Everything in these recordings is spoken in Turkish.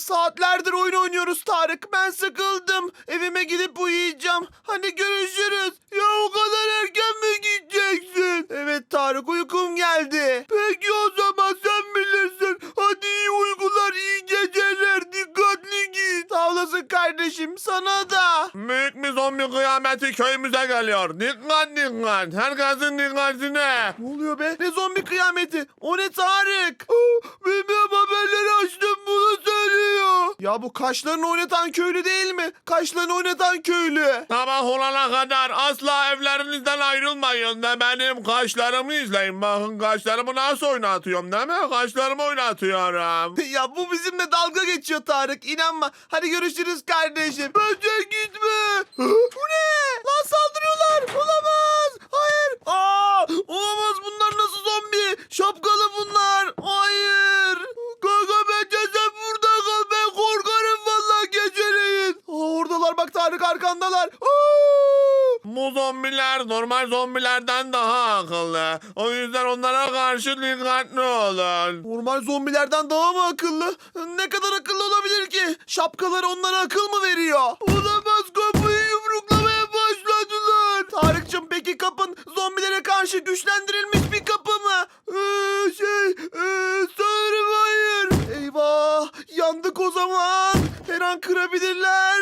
saatlerdir oyun oynuyoruz Tarık. Ben sıkıldım. Evime gidip uyuyacağım. Hadi görüşürüz. Ya o kadar erken mi gideceksin? Evet Tarık uykum geldi. Peki o zaman sen bilirsin. Hadi iyi uykular, iyi geceler. Dikkatli git. Sağ olasın kardeşim. Sana da. Büyük bir zombi kıyameti köyümüze geliyor. Dikkat dikkat. Herkesin dikkatine. Ne oluyor be? Ne zombi kıyameti? O ne Tarık? Bilmiyorum haberleri açtım. Ya bu kaşlarını oynatan köylü değil mi? Kaşlarını oynatan köylü. Sabah olana kadar asla evlerinizden ayrılmayın da benim kaşlarımı izleyin. Bakın kaşlarımı nasıl oynatıyorum değil mi? Kaşlarımı oynatıyorum. Ya bu bizimle dalga geçiyor Tarık. İnanma. Hadi görüşürüz kardeşim. Bence gitme. bu ne? Lan saldırıyorlar. Olamaz. Hayır. Aa, olamaz. Bunlar nasıl zombi? Şapkalı bunlar. Hayır. Kanka bence sen burada kal. Ben korkarım vallahi geceleyin. Aa, oradalar bak Tarık arkandalar. Aa! Bu normal zombilerden daha akıllı. O yüzden onlara karşı dikkatli olun. Normal zombilerden daha mı akıllı? Ne kadar akıllı olabilir ki? Şapkaları onlara akıl mı veriyor? Olamaz kapıyı yumruklamaya başladılar. Tarık'cığım peki kapın zombilere karşı güçlendirilmiş bir kapı mı? Ee, şey ee, sanırım hayır. Eyvah yandık o zaman. Her an kırabilirler.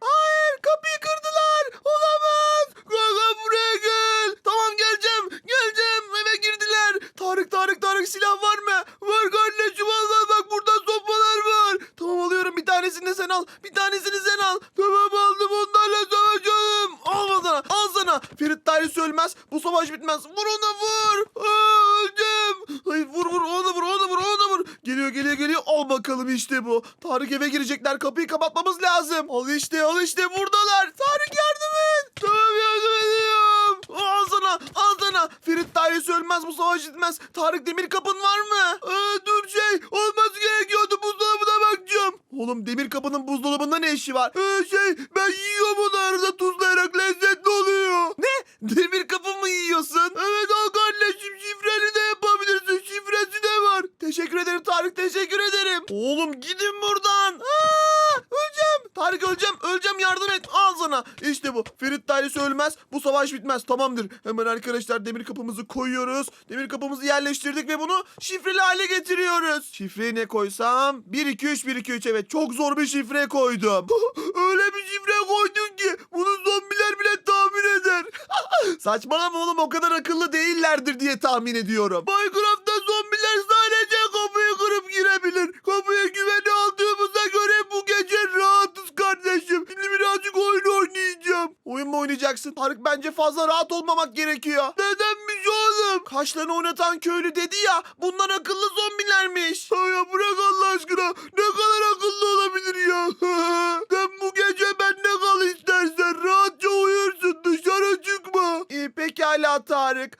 Hayır kapıyı kırdılar. Olamaz. Kanka buraya gel. Tamam geleceğim. Geleceğim. Eve girdiler. Tarık Tarık Tarık silah var mı? Var kardeşim Allah bak burada sopalar var. Tamam alıyorum bir tanesini de sen al. Bir tanesini sen al. Tamam aldım onlarla savaşalım. Al sana al sana. Ferit Dairesi ölmez. Bu savaş bitmez. Vur ona vur. Aa, öldüm. Hayır vur vur ona vur ona vur ona vur. Geliyor geliyor geliyor. Al bakalım işte bu. Tarık eve girecekler. Kapıyı kapatmamız lazım. Al işte buradalar. Tarık yardım et. Tamam yardım ediyorum. Al sana al sana. Ferit dairesi ölmez bu savaş bitmez. Tarık demir kapın var mı? Ee, dur şey olması gerekiyordu buzdolabına bakacağım. Oğlum demir kapının buzdolabında ne işi var? Ee, şey ben yiyorum onu arada tuzlayarak lezzetli oluyor. Ne? Demir kapı mı yiyorsun? Evet al kardeşim şifreli de yapabilirsin. Şifresi de var. Teşekkür ederim Tarık teşekkür ederim. Oğlum gidin buradan. Aa, öleceğim. Tarık öleceğim öleceğim yardım et. Al sana. İşte bu. Ferit dairesi ölmez. Bu savaş bitmez. Tamamdır. Hemen arkadaşlar demir kapımızı koyuyoruz. Demir kapımızı yerleştirdik ve bunu şifreli hale getiriyoruz. Şifreyi ne koysam? 1 2 3 1 2 3 evet. Çok zor bir şifre koydum. Öyle bir şifre koydun ki bunu zombiler bile tahmin eder. Saçmalama oğlum o kadar akıllı değillerdir diye tahmin ediyorum. Minecraft'ta zombiler sadece kapıyı kırıp girebilir. Kapıya güveni aldığımıza göre bu gece rahatız kardeşim. Şimdi birazcık oyun oynayacağım. Oyun mu oynayacaksın? Tarık bence fazla rahat olmamak gerekiyor. Nedenmiş oğlum? Kaşlarını oynatan köylü dedi ya bunlar akıllı zombilermiş. Ya bırak Allah aşkına. Ne kadar akıllı olabilir ya? Sen bu gece bende kal istersen. Rahatça uyursun dışarı çıkma. İyi pekala Tarık.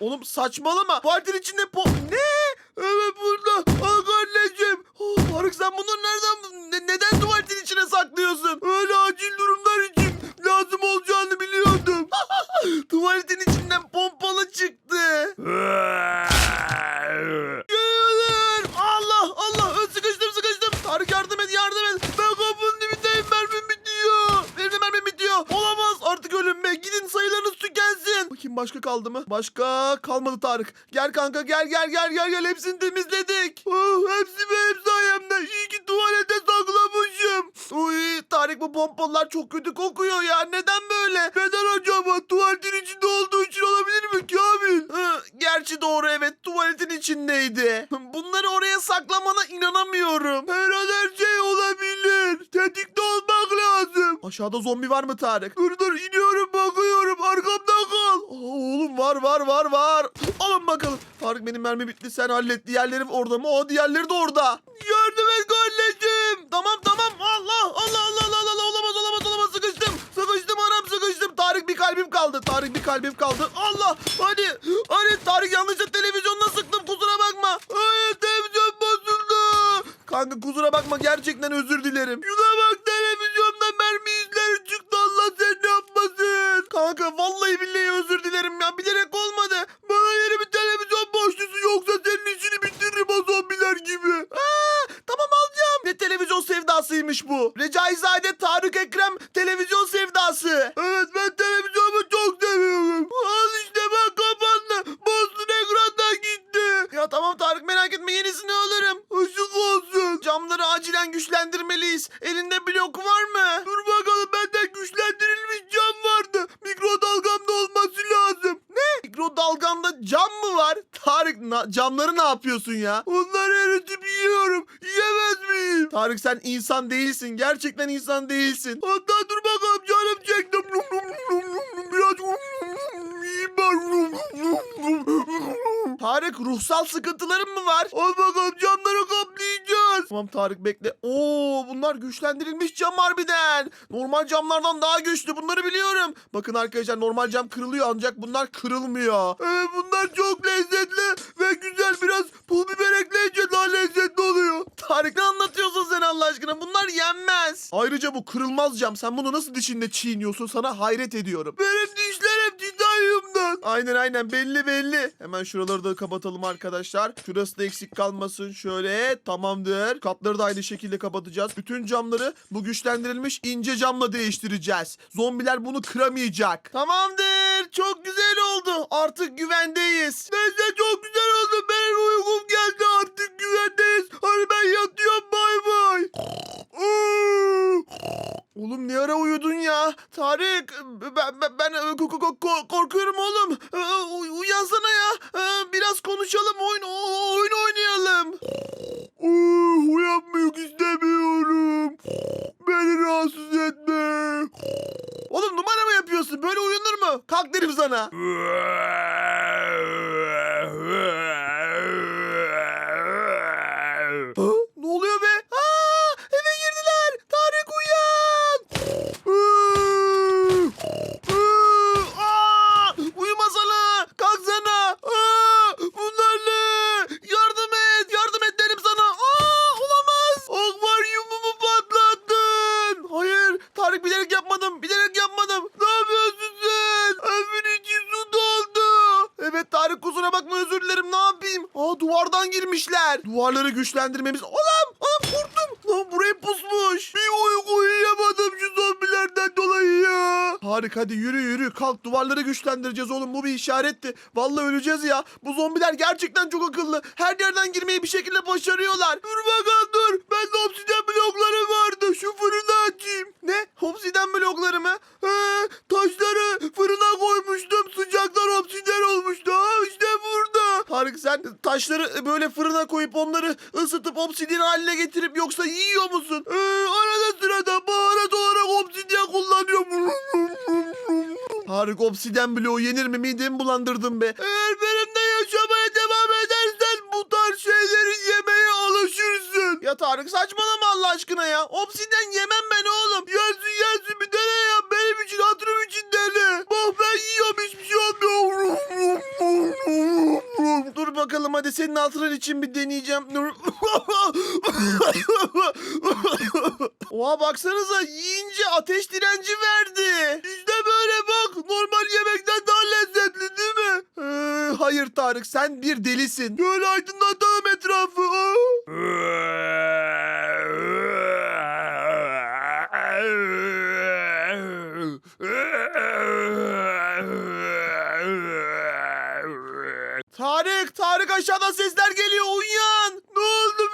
Oğlum saçmalama. Tuvaletin içinde po... Ne? Evet burada. Aa kardeşim. Oh, Tarık sen bunları nereden... ne- neden tuvaletin içine saklıyorsun? Öyle acil durumlar için lazım olacağını biliyordum. tuvaletin içinden pompalı çıktı. Başka kaldı mı? Başka kalmadı Tarık. Gel kanka gel gel gel gel gel. Hepsini temizledik. Oh, hepsi benim sayemde. İyi ki tuvalete saklamışım. Uy Tarık bu pompalılar çok kötü kokuyor ya. Neden böyle? Neden acaba? Tuvaletin içinde olduğu için olabilir mi Kamil? Hı, gerçi doğru evet. Tuvaletin içindeydi. Bunları oraya saklamana inanamıyorum. Her an her şey olabilir. Aşağıda zombi var mı Tarık? Dur dur iniyorum bakıyorum arkamdan kal. Aa, oğlum var var var var. Alın bakalım. Tarık benim mermi bitti sen hallet. Diğerleri orada mı? O diğerleri de orada. Yardım et kardeşim. Tamam tamam. Allah Allah Allah Allah Allah olamaz olamaz olamaz sıkıştım. Sıkıştım anam sıkıştım. Tarık bir kalbim kaldı. Tarık bir kalbim kaldı. Allah hadi hadi Tarık yanlışlıkla televizyonuna sıktım kusura bakma. Hayır televizyon bozuldu. Kanka kusura bakma gerçekten özür dilerim. Şuna bak televizyonda mermi izleri çıktı Allah seni ne yapmasın. Kanka vallahi billahi özür dilerim ya bilerek olmadı. Bana yeni bir televizyon borçlusu yoksa senin işini bitiririm o zombiler gibi. Aa, tamam alacağım. Ne televizyon sevdasıymış bu. Recaizade Tarık Ekrem televizyon sevdası. Evet ben televizyonumu camları ne yapıyorsun ya? Onları eritip yiyorum. Yiyemez miyim? Tarık sen insan değilsin. Gerçekten insan değilsin. Hatta dur bakalım canım çektim. Biraz. Tarık ruhsal sıkıntıların mı var? Al bakalım camları. Tamam Tarık bekle. Oo bunlar güçlendirilmiş cam harbiden. Normal camlardan daha güçlü bunları biliyorum. Bakın arkadaşlar normal cam kırılıyor ancak bunlar kırılmıyor. Evet bunlar çok lezzetli ve güzel biraz pul biber ekleyince daha lezzetli oluyor. Tarık ne anlatıyorsun sen Allah aşkına? Bunlar yenmez. Ayrıca bu kırılmaz cam. Sen bunu nasıl dişinde çiğniyorsun? Sana hayret ediyorum. Benim dişlerim titanyumdan. Aynen aynen belli belli. Hemen şuraları da kapatalım arkadaşlar. Şurası da eksik kalmasın. Şöyle tamamdır. Katları da aynı şekilde kapatacağız. Bütün camları bu güçlendirilmiş ince camla değiştireceğiz. Zombiler bunu kıramayacak. Tamamdır. Çok güzel oldu. Artık güvendeyiz. Neyse çok güzel oldu. Benim uykum geldi. Artık güvendeyiz. Hadi ben yatıyorum. Bay bay. Oğlum ne ara uyudun ya? Tarık ben, ben, ben ko- korkuyorum oğlum. Uy- Uyansana ya. Biraz konuşalım oyun oyun oynayalım. Uyanmak istemiyorum. Beni rahatsız etme. Oğlum numara mı yapıyorsun? Böyle uyunur mu? Kalk derim sana. Ha? Ne oluyor be? Aa, eve girdiler. Tarık uyan. Iıı, ıı, aa, Uyumasana. Kalksana. Aa, bunlar ne? Yardım et. Yardım et derim sana. Aa, olamaz. Akvaryumumu patlattın. Hayır. Tarık bilerek yapmadım. Bilerek yapmadım. Ne yapıyorsun sen? Evin içi su doldu. Evet Tarık kusura bakma özür dilerim. Ne yapayım? Aa Duvarları güçlendirmemiz. Oğlum. Oğlum korktum. Lan buraya pusmuş. Bir uyku uyuyamadım Tarık hadi yürü yürü. Kalk duvarları güçlendireceğiz oğlum. Bu bir işaretti. Vallahi öleceğiz ya. Bu zombiler gerçekten çok akıllı. Her yerden girmeyi bir şekilde başarıyorlar. Dur bakalım dur. Bende obsidyen blokları vardı. Şu fırını açayım. Ne? Obsidyen blokları mı? He, taşları fırına koymuştum. Sıcaklar obsidyen olmuştu. Ha işte burada. Tarık sen taşları böyle fırına koyup onları ısıtıp obsidyen haline getirip yoksa yiyor musun? Ee, arada sırada baharat olarak obsidyen kullanıyorum. Tarık obsidyen bloğu yenir mi? Midemi bulandırdın be. Eğer benimle yaşamaya devam edersen bu tarz şeyleri yemeye alışırsın. Ya Tarık saçmalama Allah aşkına ya. Obsidyen yemem ben oğlum. Yersin yersin bir dene ya. Benim için hatırım için dene. Bak ben yiyorum hiçbir şey olmuyor. Dur bakalım hadi senin hatırın için bir deneyeceğim. Oha baksanıza yiyince ateş direnci verdi. İşte böyle bak normal yemekten daha lezzetli değil mi? Ee, hayır Tarık sen bir delisin. Böyle aydınlatalım etrafı. Tarık, Tarık aşağıdan sesler geliyor. Uyan. Ne oldu?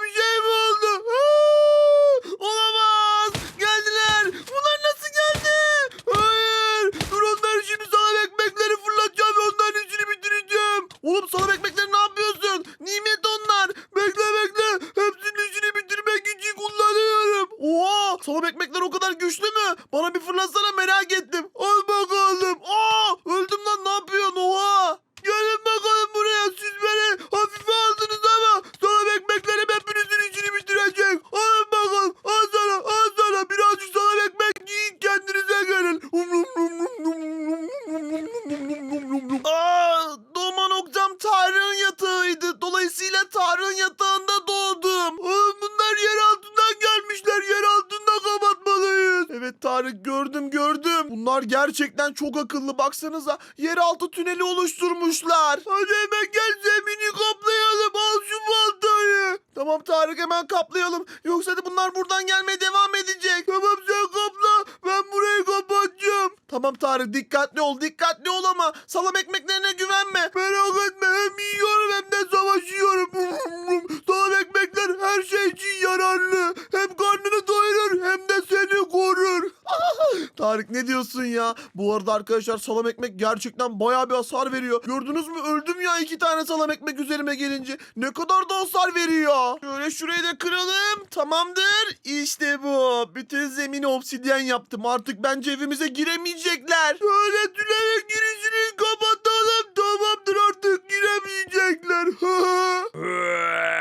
Gerçekten çok akıllı baksanıza. Yeraltı tüneli oluşturmuşlar. Hadi hemen gel zemini kaplayalım. Al şu baltayı. Tamam Tarık hemen kaplayalım. Yoksa da bunlar buradan gelmeye devam edecek. Tamam sen kapla. Ben burayı kapatacağım. Tamam Tarık dikkatli ol dikkatli ol ama salam ekmeklerine güvenme. Merak etme hem yiyorum hem de savaşıyorum. salam ekmekler her şey için yararlı. Hem karnını doyurur hem de seni korur. Tarık ne diyorsun ya? Bu arada arkadaşlar salam ekmek gerçekten bayağı bir hasar veriyor. Gördünüz mü öldüm ya iki tane salam ekmek üzerime gelince. Ne kadar da hasar veriyor. Şöyle şurayı da kıralım. Tamamdır. İşte bu. Bütün zemini obsidyen yaptım. Artık bence evimize giremeyecekler. Şöyle tünele girişini kapatalım. Tamamdır artık giremeyecekler.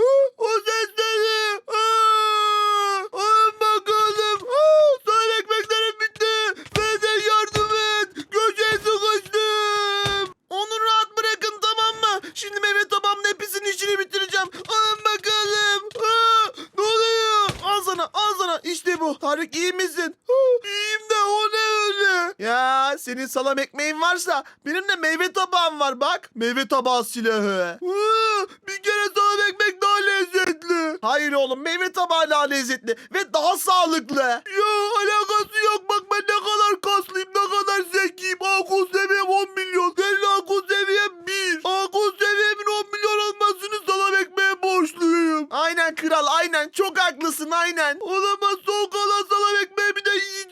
o ses ne? Aa! Alın bakalım. Aa! Son ekmeklerim bitti. Bana yardım et. Köşeye sıkıştım. Onu rahat bırakın tamam mı? Şimdi meyve tabağımın hepsinin işini bitireceğim. Alın bakalım. Aa! Ne oluyor? Al sana al sana. İşte bu. Tarık iyi misin? Aa! İyiyim de o ne öyle? Ya senin salam ekmeğin varsa benim de meyve tabağım var bak. Meyve tabağı silahı. Aa! Bir kere salam ekmek daha lezzetli. Hayır oğlum meyve tabağı daha lezzetli ve daha sağlıklı. Ya alakası yok bak ben ne kadar kaslıyım ne kadar zekiyim. Akıl seviyem 10 milyon. Senin akıl seviyen 1. Akıl seviyemin 10 milyon olmasını salam ekmeğe borçluyum. Aynen kral aynen çok haklısın aynen. Olamaz son kalan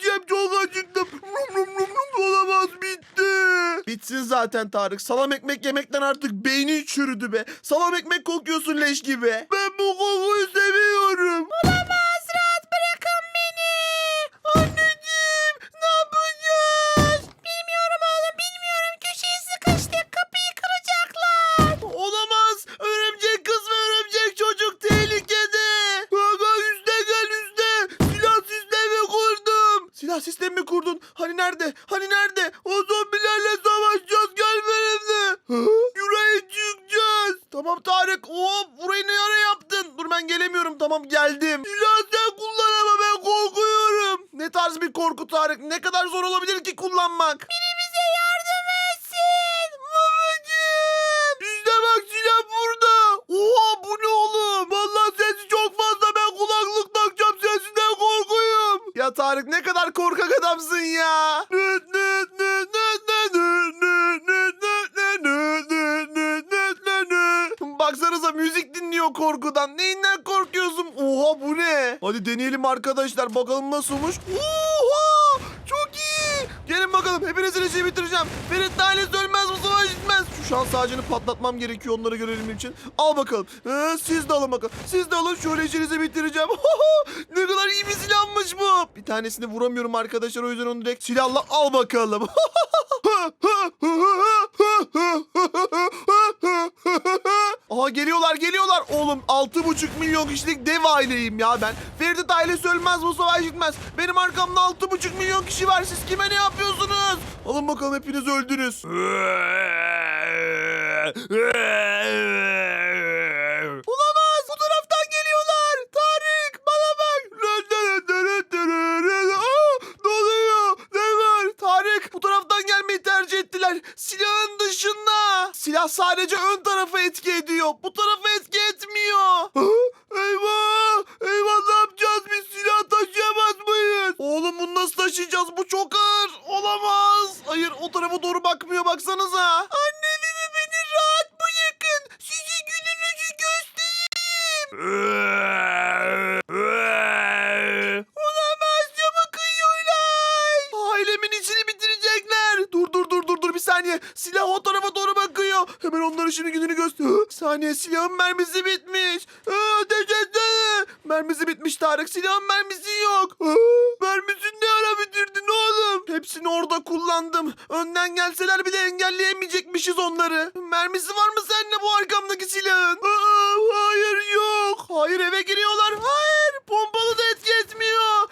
yiyeceğim çok acıktım. Rum rum rum rum olamaz bitti. Bitsin zaten Tarık. Salam ekmek yemekten artık beynin çürüdü be. Salam ekmek kokuyorsun leş gibi. Ben bu kokuyu seviyorum. Olamaz nerede? Hani nerede? O zombilerle savaşacağız. Gel benimle. Hı? Şuraya çıkacağız. Tamam Tarık. Hop burayı ne ara yaptın? Dur ben gelemiyorum. Tamam geldim. Silah sen kullan ben korkuyorum. Ne tarz bir korku Tarık? Ne kadar zor olabilir ki kullanmak? Biri Tarık ne kadar korkak adamsın ya. Baksanıza müzik dinliyor korkudan. Neyinden korkuyorsun? Oha bu ne? Hadi deneyelim arkadaşlar. Bakalım nasılmış. Oha! Gelin bakalım. Hepinizin işini bitireceğim. Ferit ailesi ölmez bu savaş gitmez. Şu şans ağacını patlatmam gerekiyor onları görelim için. Al bakalım. Ee, siz de alın bakalım. Siz de alın. Şöyle işinizi bitireceğim. ne kadar iyi bir silahmış bu. Bir tanesini vuramıyorum arkadaşlar. O yüzden onu direkt silahla al bakalım. Geliyorlar geliyorlar. Oğlum 6,5 milyon kişilik dev aileyim ya ben. Ferit ailesi ölmez bu savaş gitmez. Benim arkamda 6,5 milyon kişi var. Siz kime ne yapıyorsunuz? Alın bakalım hepiniz öldünüz. Olamaz. Bu taraftan geliyorlar. Tarık bana bak. Aa, ne oluyor? Ne var? Tarık bu taraftan gelmeyi tercih ettiler. Silahın dışında. Silah sadece Olamaz camı kıyıyorlar. Ailemin içini bitirecekler. Dur dur dur dur dur bir saniye. Silah o tarafa doğru bakıyor. Hemen onların işini gününü göster. Saniye silahın mermisi bitmiş. Ateş etsene. Mermisi bitmiş Tarık silahın mermisi yok. Aa, Hepsini orada kullandım. Önden gelseler bile engelleyemeyecekmişiz onları. Mermisi var mı sende bu arkamdaki silahın? Aa, hayır yok. Hayır eve giriyorlar. Hayır pompalı da etki etmiyor.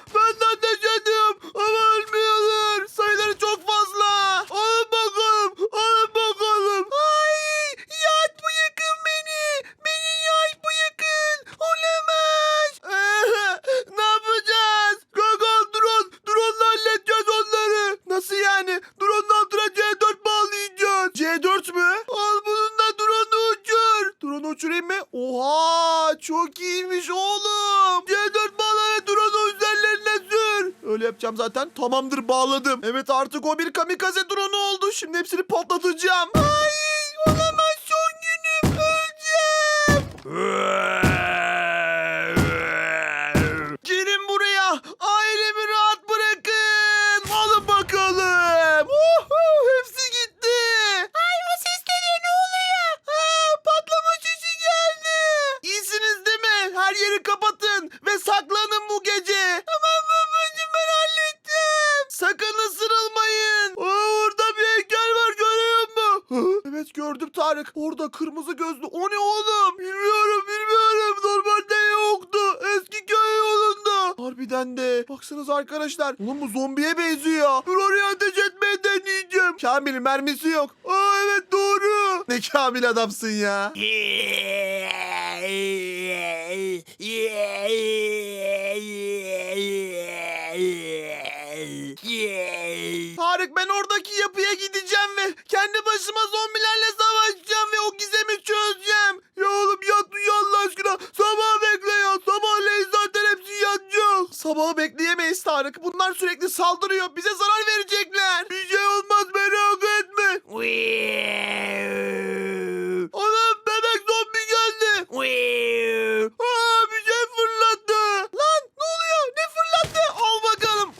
Yapacağım zaten. Tamamdır bağladım. Evet artık o bir kamikaze drone oldu. Şimdi hepsini patlatacağım. Ay olamaz son günüm. Öleceğim. Evet gördüm Tarık. Orada kırmızı gözlü. O ne oğlum? Bilmiyorum bilmiyorum. Normalde yoktu. Eski köy yolunda. Harbiden de. Baksanız arkadaşlar. Oğlum bu zombiye benziyor. Dur oraya ateş etmeye deneyeceğim. Kamil'in mermisi yok. Aa evet doğru. Ne Kamil adamsın ya. Tarık ben oradaki yapıya gideceğim ve kendi başıma zombilerle savaşacağım ve o gizemi çözeceğim. Ya oğlum yat uyu Allah aşkına. Sabah bekle ya. Sabahleyin zaten hepsi yatacak. Sabahı bekleyemeyiz Tarık. Bunlar sürekli saldırıyor. Bize zarar verecekler. Bir şey olmaz merak etme. Anam bebek zombi geldi. Aa bir şey fırlattı. Lan ne oluyor? Ne fırlattı? Al bakalım.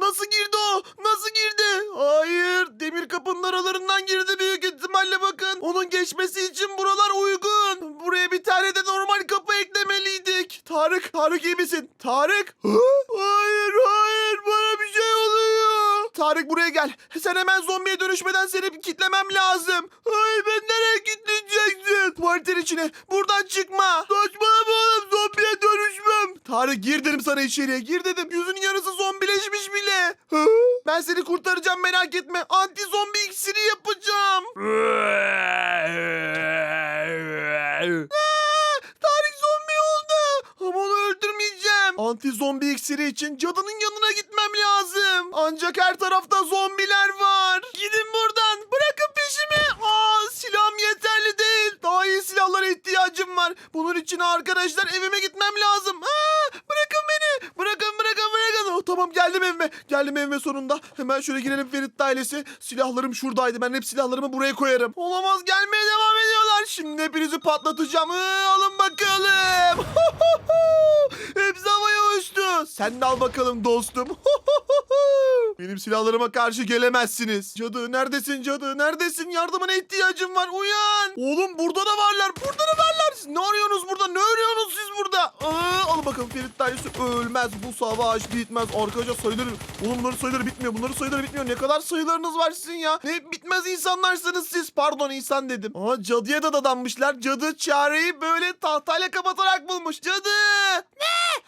Nasıl girdi o? Nasıl girdi? Hayır. Demir kapının aralarından girdi büyük ihtimalle bakın. Onun geçmesi için buralar uygun. Buraya bir tane de normal kapı eklemeliydik. Tarık, Tarık iyi misin? Tarık? Hayır, hayır. Bana bir şey oluyor. Tarık buraya gel. Sen hemen zombiye dönüşmeden seni kitlemem lazım. Ay ben nereye kitleyeceksin? Tuvaletin içine. Buradan çıkma. Saçmalama oğlum zombiye dönüşmem. Tarık gir dedim sana içeriye. Gir dedim. Yüzün yarısı zombileşmiş bile. Ben seni kurtaracağım merak etme. Anti zombi iksiri yapacağım. Aa, Tarık zombi oldu. Ama onu öldürmeyeceğim. Anti zombi iksiri için cadının yanına gitmem lazım. Ancak her tarafta zombiler var. Gidin buradan. Bırakın peşimi. Aa, silahım yeterli değil. Daha iyi silahlara ihtiyacım var. Bunun için arkadaşlar evime gitmem lazım. Aa, bırakın beni. Bırakın tamam geldim evime. Geldim evime sonunda. Hemen şöyle girelim Ferit ailesi. Silahlarım şuradaydı. Ben hep silahlarımı buraya koyarım. Olamaz gelmeye devam ediyorlar. Şimdi hepinizi patlatacağım. Ee, alın bakalım. Hepsi havaya uçtu. Sen de al bakalım dostum. Benim silahlarıma karşı gelemezsiniz. Cadı neredesin cadı? Neredesin? Yardımına ihtiyacım var. Uyan. Oğlum burada da varlar. Burada da varlar. Siz ne arıyorsunuz burada? Ne arıyorsunuz siz burada? Aa, al bakalım Ferit dayısı ölmez. Bu savaş bitmez. Arkadaşlar sayıları... Oğlum bunların sayıları bitmiyor. Bunların sayıları bitmiyor. Ne kadar sayılarınız var sizin ya? Ne bitmez insanlarsınız siz. Pardon insan dedim. Aa cadıya da dadanmışlar. Cadı çareyi böyle tahtayla kapatarak bulmuş. Cadı!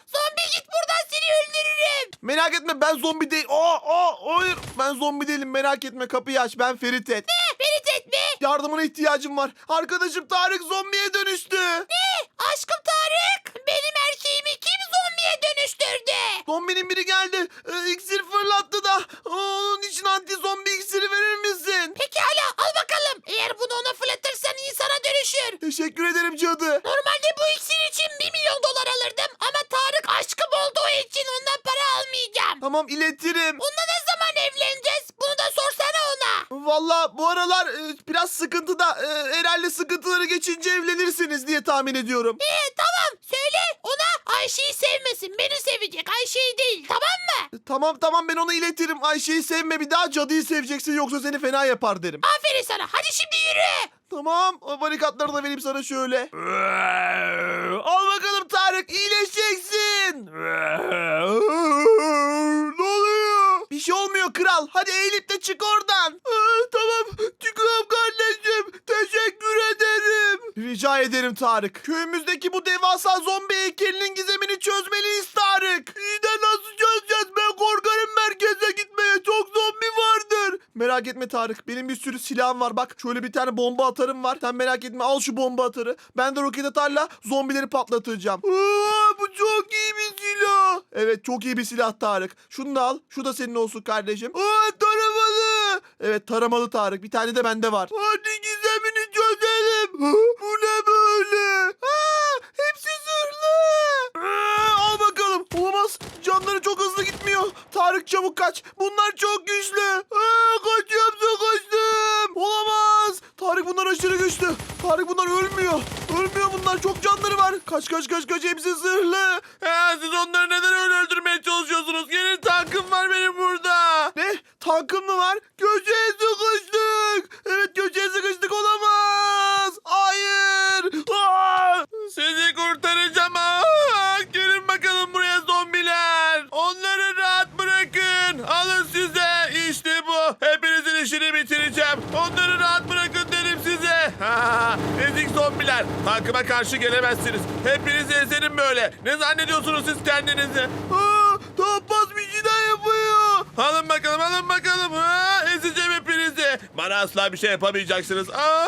Zombi git buradan seni öldürürüm. Merak etme ben zombi değil. Aa, aa, hayır ben zombi değilim merak etme kapıyı aç ben Ferit et. Beni etme. Yardımına ihtiyacım var. Arkadaşım Tarık zombiye dönüştü. Aşkım Tarık. Benim erkeğimi kim zombiye dönüştürdü? Zombinin biri geldi. Ee, iksir fırlattı da. Onun için anti zombi iksiri verir misin? Pekala al bakalım. Eğer bunu ona fırlatırsan insana dönüşür. Teşekkür ederim cadı. Normalde bu iksir için 1 milyon dolar alırdım ama Tarık aşkım olduğu için ondan para almayacağım. Tamam iletirim. Onunla ne zaman evleneceğiz? Bunu da sorsana ona. Valla bu aralar e, biraz sıkıntıda. E, herhalde sıkıntıları geçince evlenirsiniz diye tahmin ediyorum. Ee, tamam söyle ona Ayşe'yi sevmesin. Beni sevecek Ayşe'yi değil tamam mı? E, Tamam tamam ben onu iletirim. Ayşe'yi sevme bir daha cadıyı seveceksin yoksa seni fena yapar derim. Aferin sana. Hadi şimdi yürü. Tamam o barikatları da vereyim sana şöyle. Al bakalım Tarık iyileşeceksin. Şey olmuyor kral. Hadi eğilip de çık oradan. tamam çıkıyorum kardeşim. Teşekkür ederim. Rica ederim Tarık. Köyümüzdeki bu devasa zombi heykelinin gizemini çözmeliyiz Tarık. İyi de nasıl çözeceğiz? Ben korkarım merkeze gitmeye. Çok zombi vardır. Merak etme Tarık. Benim bir sürü silahım var. Bak şöyle bir tane bomba atarım var. Sen merak etme al şu bomba atarı. Ben de roket atarla zombileri patlatacağım. Aa, bu çok iyi bir silah. Evet çok iyi bir silah Tarık. Şunu da al. Şu da senin olsun kardeşim. Aa, taramalı. Evet taramalı Tarık. Bir tane de bende var. Hadi gizemini çözelim. Bu ne böyle? Aa, hepsi zırhlı. Aa, al bakalım. Olamaz. Canları çok hızlı gitmiyor. Tarık çabuk kaç. Bunlar çok güçlü. Aa, kaçıyorum kaçtım. Olamaz. Tarık bunlar aşırı güçlü. Tarık bunlar ölmüyor. Ölmüyor bunlar. Çok canları var. Kaç kaç kaç kaç. Hepsi zırhlı. Ha, siz onları neden öyle öldürmeye çalışıyorsunuz? Gelin tankım var benim burada. Ne? Tankın mı var? Köşeye sıkıştık. Evet köşeye sıkıştık olamaz. Zombiler. Tankıma karşı gelemezsiniz. Hepinizi ezerim böyle. Ne zannediyorsunuz siz kendinizi? Aa, Tapas bir şeyler yapıyor. Alın bakalım alın bakalım. Ha, ezeceğim hepinizi. Bana asla bir şey yapamayacaksınız. Aa,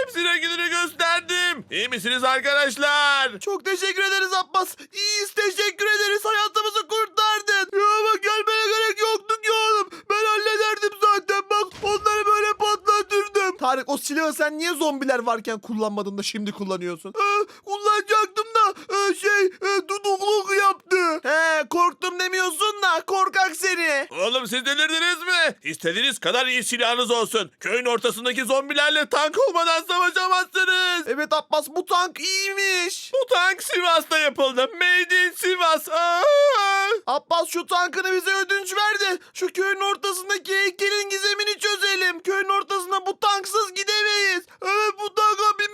hepsine gününü gösterdim. İyi misiniz arkadaşlar? Çok teşekkür ederiz Abbas. İyiyiz teşekkür ederiz. Hayatımızı kurtardın. Tarık o silahı sen niye zombiler varken kullanmadın da şimdi kullanıyorsun? Ee, kullanacaktım e, şey e, tutukluk yaptı. He korktum demiyorsun da korkak seni. Oğlum siz delirdiniz mi? İstediğiniz kadar iyi silahınız olsun. Köyün ortasındaki zombilerle tank olmadan savaşamazsınız. Evet Abbas bu tank iyiymiş. Bu tank Sivas'ta yapıldı. Made in Sivas. Aa! Abbas şu tankını bize ödünç verdi. Şu köyün ortasındaki heykelin gizemini çözelim. Köyün ortasına bu tanksız gidemeyiz. Evet bu tanka binmemiz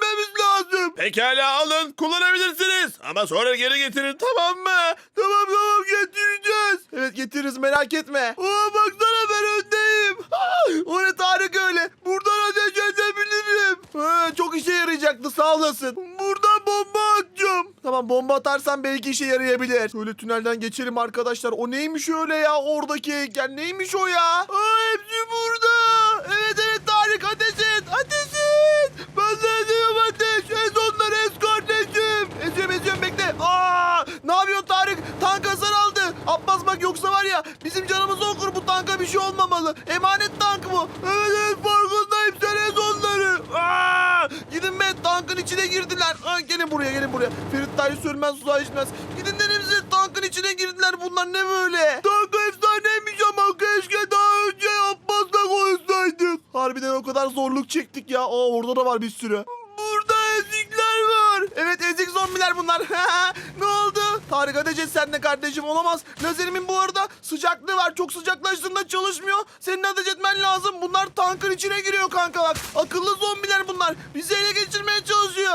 lazım. Pekala alın kullanabilirsiniz. Ama sonra geri getirin tamam mı? Tamam tamam getireceğiz. Evet getiririz merak etme. Aa baksana ben öndeyim. Ah, o ne Tarık öyle. Buradan ateş edebilirim. Ha, çok işe yarayacaktı sağ olasın. Buradan bomba atacağım. Tamam bomba atarsan belki işe yarayabilir. Şöyle tünelden geçelim arkadaşlar. O neymiş öyle ya oradaki heykel neymiş o ya? Aa hepsi burada. Evet evet Tarık ateş et ateş et. Ben de ediyorum ateş. Ez onları ez kardeşim. Eziyorum eziyorum bekle. Aa, ne yapıyorsun Tarık? Tank hasar aldı. Abbas bak yoksa var ya bizim canımızı okur bu tanka bir şey olmamalı. Emanet tank bu. Evet evet farkındayım sen ez onları. Aa, gidin be tankın içine girdiler. Aa, gelin buraya gelin buraya. Ferit Tayyip sürmez suya içmez. Gidin size tankın içine girdiler bunlar ne böyle? Tank efsaneymiş ama keşke daha önce Abbas'la konuşsaydık. Harbiden o kadar zorluk çektik ya. Aa orada da var bir sürü. Burada ezikler var. Evet ezik zombiler bunlar. ne oldu? Tarık ateş et sen de kardeşim olamaz. Lazerimin bu arada sıcaklığı var. Çok sıcaklaştığında çalışmıyor. Senin ateş etmen lazım. Bunlar tankın içine giriyor kanka bak. Akıllı zombiler bunlar. Bizi ele geçirmeye çalışıyor.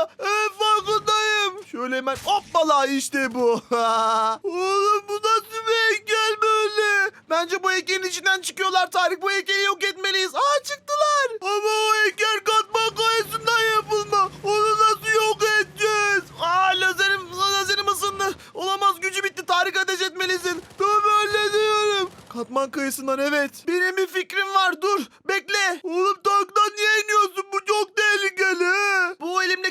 Şöyle hemen hoppala işte bu. Oğlum bu nasıl bir heykel böyle? Bence bu heykelin içinden çıkıyorlar Tarık. Bu heykeli yok etmeliyiz. Aa çıktılar. Ama o heykel katman kayasından yapılma. Onu nasıl yok edeceğiz? Aa lazerim, lazerim ısındı. Olamaz gücü bitti. Tarık ateş etmelisin. Tamam hallediyorum. Katman kayasından evet. Benim bir fikrim var dur. Bekle. Oğlum tanktan niye iniyorsun? Bu çok tehlikeli.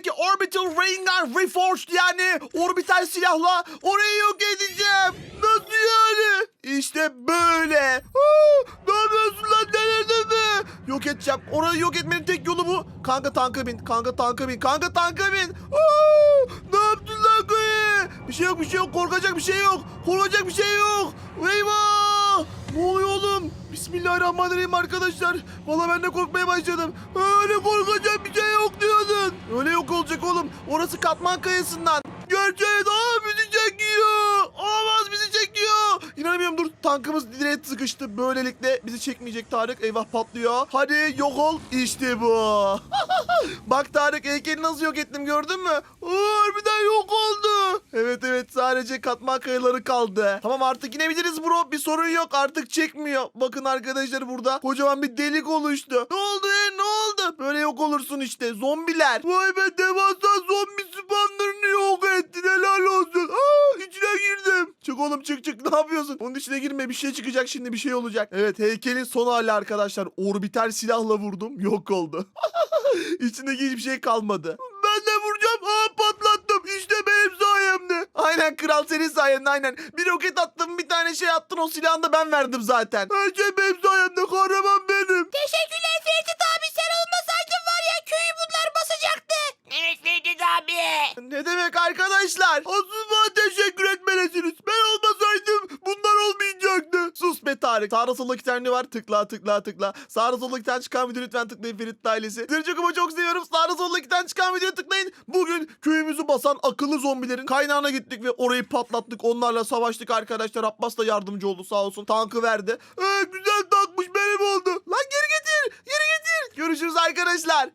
Elimdeki Orbital Rain Gun Reforged yani orbital silahla orayı yok edeceğim. Nasıl yani? İşte böyle. Ne yapıyorsun lan delirdin mi? Yok edeceğim. Orayı yok etmenin tek yolu bu. Kanka tanka bin. Kanka tanka bin. Kanka tanka bin. Ne yaptın lan kıyı? Bir şey yok bir şey yok. Korkacak bir şey yok. Korkacak bir şey yok. Eyvah. Ne oluyor oğlum? Bismillahirrahmanirrahim arkadaşlar. Valla ben de korkmaya başladım. Öyle korkacak bir şey yok diyordun. Öyle yok olacak oğlum. Orası katman kayasından. Gerçeğe daha bizi çekiyor. Olamaz bizi çekiyor. İnanamıyorum dur. Tankımız direğe sıkıştı. Böylelikle bizi çekmeyecek Tarık. Eyvah patlıyor. Hadi yok ol. İşte bu. Bak Tarık heykeli nasıl yok ettim gördün mü? Aa, harbiden yok oldu. Evet evet sadece katman kayaları kaldı. Tamam artık inebiliriz bro. Bir sorun yok artık çekmiyor. Bakın arkadaşlar burada kocaman bir delik oluştu. Ne oldu ya ne oldu? Böyle yok olursun işte zombiler. Vay be devasa zombi spawnlarını yok ettin helal olsun. Aa, içine girdim. Çık oğlum çık çık ne yapıyorsun? Onun içine girme bir şey çıkacak şimdi bir şey olacak. Evet heykelin son hali arkadaşlar. Orbital silahla vurdum yok oldu. İçindeki hiçbir şey kalmadı. Ben de vuracağım. Aa patlattım. İşte benim sayemde. Aynen kral senin sayende aynen. Bir roket attım bir tane şey attın o silahını da ben verdim zaten. Her şey benim sayemde kahraman benim. Teşekkürler Ferit abi sen olmasaydın var ya köyü bunlar basacaktı. Evet Ferit abi. Ne demek arkadaşlar? Asıl bana teşekkür etmelisiniz. Ben olmasaydım. Sus be Tarık. Sağda solda iki tane var. Tıkla tıkla tıkla. Sağda solda iki çıkan video lütfen tıklayın Ferit ailesi. Tırcıkımı çok seviyorum. Sağda solda iki çıkan video tıklayın. Bugün köyümüzü basan akıllı zombilerin kaynağına gittik ve orayı patlattık. Onlarla savaştık arkadaşlar. Abbas da yardımcı oldu sağ olsun. Tankı verdi. Ee, güzel tankmış benim oldu. Lan geri getir. Geri getir. Görüşürüz arkadaşlar.